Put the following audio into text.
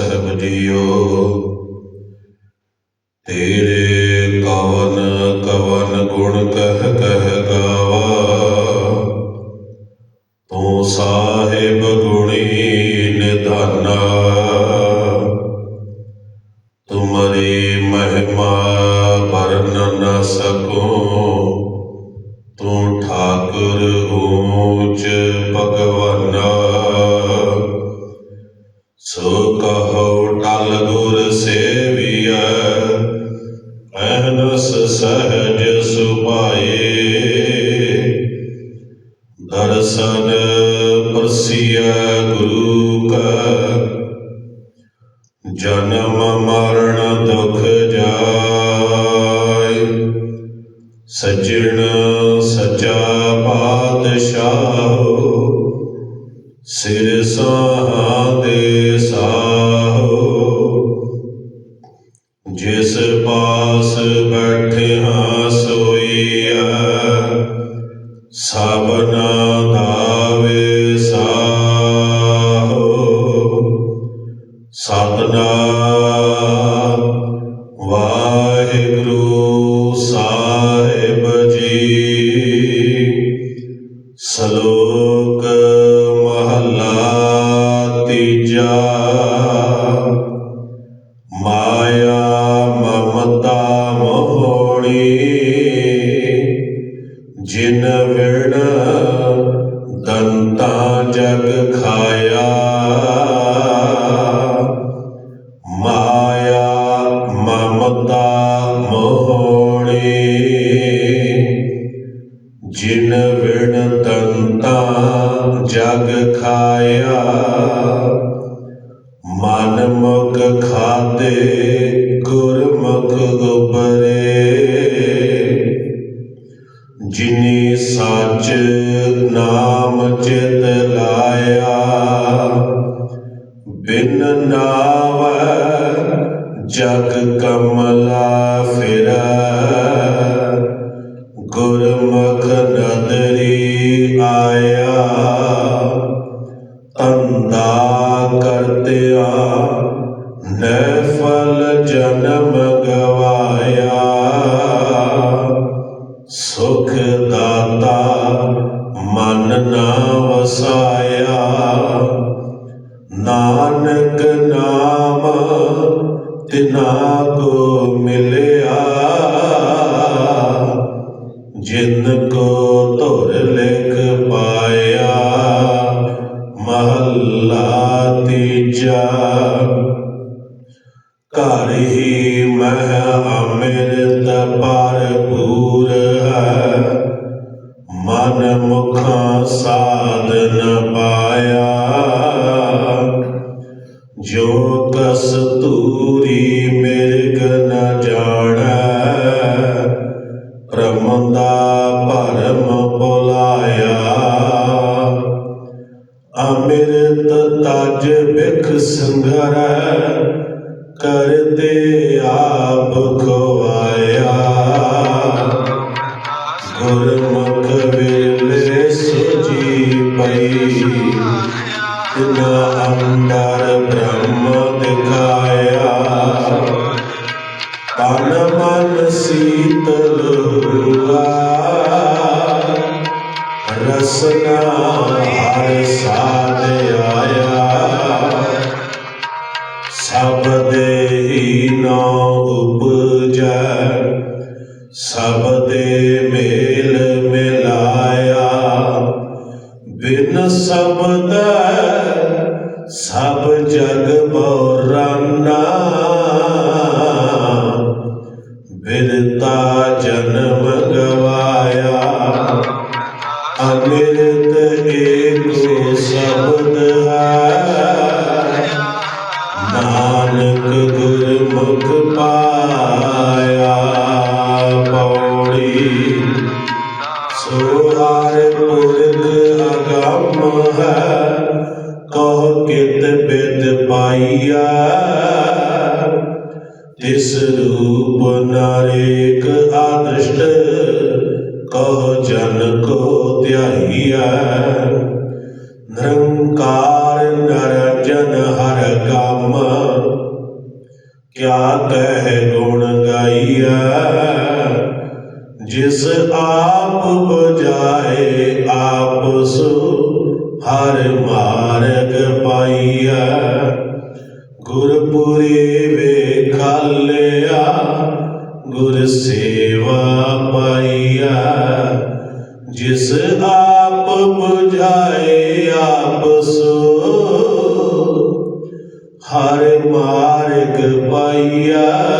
ਸਹਿਬ JIO ਤੇਰੇ ਕਵਨ ਕਵਨ ਗੁਣ ਕਹਿ ਕਹਿ ਗਾਵਾ। ਤੂੰ ਸਾਹਿਬ ਗੁਣੀ ਨਿਧਾਨਾ। ਤੁਮਰੀ ਮਹਿਮਾ ਵਰਨ ਨ ਸਕੂੰ। ਤੂੰ ਠਾਕੁਰ ਊਚ ਭਗਵਾਨਾ। ਜਨਮ ਮਰਨ ਦੁਖ ਜਾਇ ਸਜਣ ਸਚਾ ਪਾਤਸ਼ਾਹ ਸਿਰ ਸਹਾ ਵਾਹਿਗੁਰੂ ਸਾਹਿਬ ਜੀ। ਸ਼ਲੋਕ ਮਹੱਲਾ ਤੀਜਾ। ਮਾਇਆ ਮਮਤਾ ਮੋਹਣੀ ਜਿਨ ਵਿਣ ਦੰਤਾ ਜਗ ਖਾਇਆ। ਜਿਨ ਵਿਣ ਦੰਤਾ ਜਗ ਖਾਇਆ, ਮਨ ਮੁਖ ਖਾਦੇ ਗੁਰਮੁਖ ਗੁਬਰੇ ਜਿਨੀ ਸੱਚ ਨਾਮ ਚਿਤ ਲਾਇਆ, ਬਿਨ ਨਾਵੈ ਜਗ ਕਮਲਾ ਅੰਦਾ ਕਰਤਿਆ ਨੈਫਲ ਜਨਮ ਗਵਾਇਆ। ਸੁਖ ਦਾਤਾ ਮਨ ਨਾ ਵਸਾਇਆ। ਨਾਨਕ ਨਾਮ ਤਿਨਾ ਕੋ ਮਿਲਿਆ। ਜਿਨ ਘਰ ਹੀ ਮਹਿ ਅੰਮ੍ਰਿਤ ਭਰਪੂਰ ਹੈ। ਮਨ ਮੁਖਾਂ ਸਾਧਨ ਨ ਪਾਇਆ। ਜੋ ਕਸਤੂਰੀ ਮਿਰਗ ਨ ਜਾਣੈ ਭ੍ਰਮ ਦਾ ਭਰਮ ਭੁਲਾਇਆ। ਅੰਮ੍ਰਿਤ ਤਜ ਬਿਖ ਸੰਘਰੈ ਕਰਤੇ ਆਪ ਖਵਾਇਆ ਬਿਨ ਸ਼ਬਦ ਸਭ ਜਗ ਬੋਰਾਨਾ ਬਿਰਤਾ ਜਨਮ ਤਿਸ ਰੂਪ ਨਾਰੇਕ ਆਦਿਸ਼ਟ ਕਹ ਜਨ ਕੋ ਧਿਆਈਐ। ਨਿਰੰਕਾਰ ਨਰ ਜਨ ਹਰ ਕਾਮ ਕਿਆ ਤਹਿ ਗੁਣ ਗਾਈਐ। ਜਿਸ ਆਪ ਬੁਝਾਏ ਆਪ ਸੋ ਹਰ ਗੁਰ ਸੇਵਾ ਪਾਈਆ ਜਿਸ ਆਪ 부ਝਾਏ ਆਪ ਸੋ। ਹਰ ਮਾਰਗ ਪਾਈਆ